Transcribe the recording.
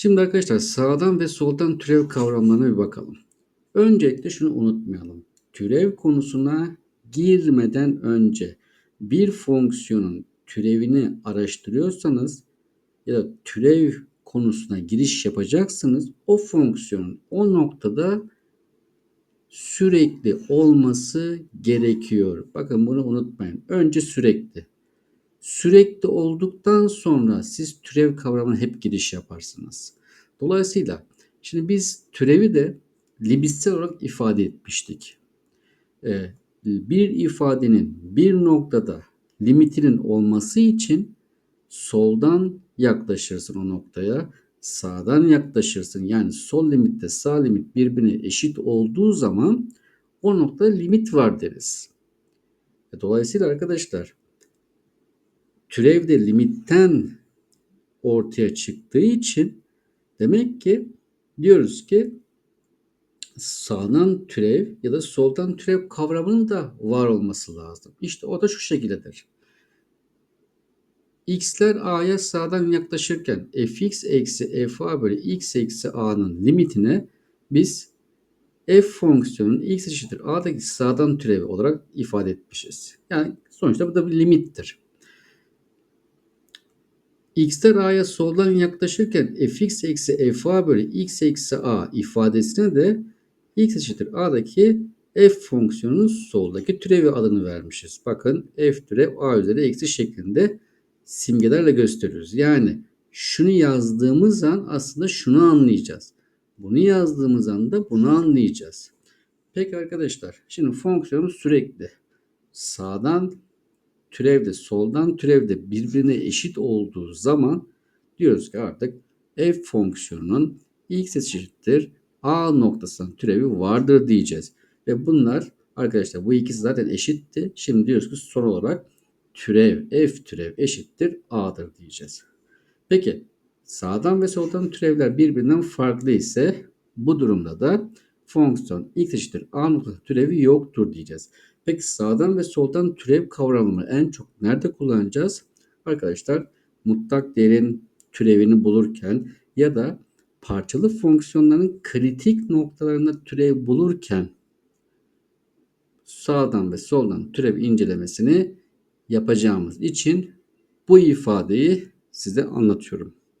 Şimdi arkadaşlar sağdan ve soldan türev kavramlarına bir bakalım. Öncelikle şunu unutmayalım. Türev konusuna girmeden önce bir fonksiyonun türevini araştırıyorsanız ya da türev konusuna giriş yapacaksınız. O fonksiyonun o noktada sürekli olması gerekiyor. Bakın bunu unutmayın. Önce sürekli. Sürekli olduktan sonra siz türev kavramına hep giriş yaparsınız. Dolayısıyla şimdi biz türevi de limitsel olarak ifade etmiştik. Ee, bir ifadenin bir noktada limitinin olması için soldan yaklaşırsın o noktaya, sağdan yaklaşırsın. Yani sol limitle sağ limit birbirine eşit olduğu zaman o noktada limit var deriz. Dolayısıyla arkadaşlar türev de limitten ortaya çıktığı için demek ki diyoruz ki sağdan türev ya da soldan türev kavramının da var olması lazım. İşte o da şu şekildedir. x'ler a'ya sağdan yaklaşırken fx eksi fa bölü x eksi a'nın limitine biz f fonksiyonunun x eşittir a'daki sağdan türevi olarak ifade etmişiz. Yani sonuçta bu da bir limittir. X'ler a'ya soldan yaklaşırken fx eksi fa bölü x eksi a ifadesine de x eşittir a'daki f fonksiyonunun soldaki türevi adını vermişiz. Bakın f türev a üzeri eksi şeklinde simgelerle gösteriyoruz. Yani şunu yazdığımız an aslında şunu anlayacağız. Bunu yazdığımız anda bunu anlayacağız. Peki arkadaşlar şimdi fonksiyonumuz sürekli sağdan türevde soldan türevde birbirine eşit olduğu zaman diyoruz ki artık f fonksiyonunun x eşittir a noktasından türevi vardır diyeceğiz. Ve bunlar arkadaşlar bu ikisi zaten eşitti. Şimdi diyoruz ki son olarak türev f türev eşittir a'dır diyeceğiz. Peki sağdan ve soldan türevler birbirinden farklı ise bu durumda da fonksiyon x eşittir a noktası türevi yoktur diyeceğiz. Peki sağdan ve soldan türev kavramını en çok nerede kullanacağız? Arkadaşlar mutlak değerin türevini bulurken ya da parçalı fonksiyonların kritik noktalarında türev bulurken sağdan ve soldan türev incelemesini yapacağımız için bu ifadeyi size anlatıyorum.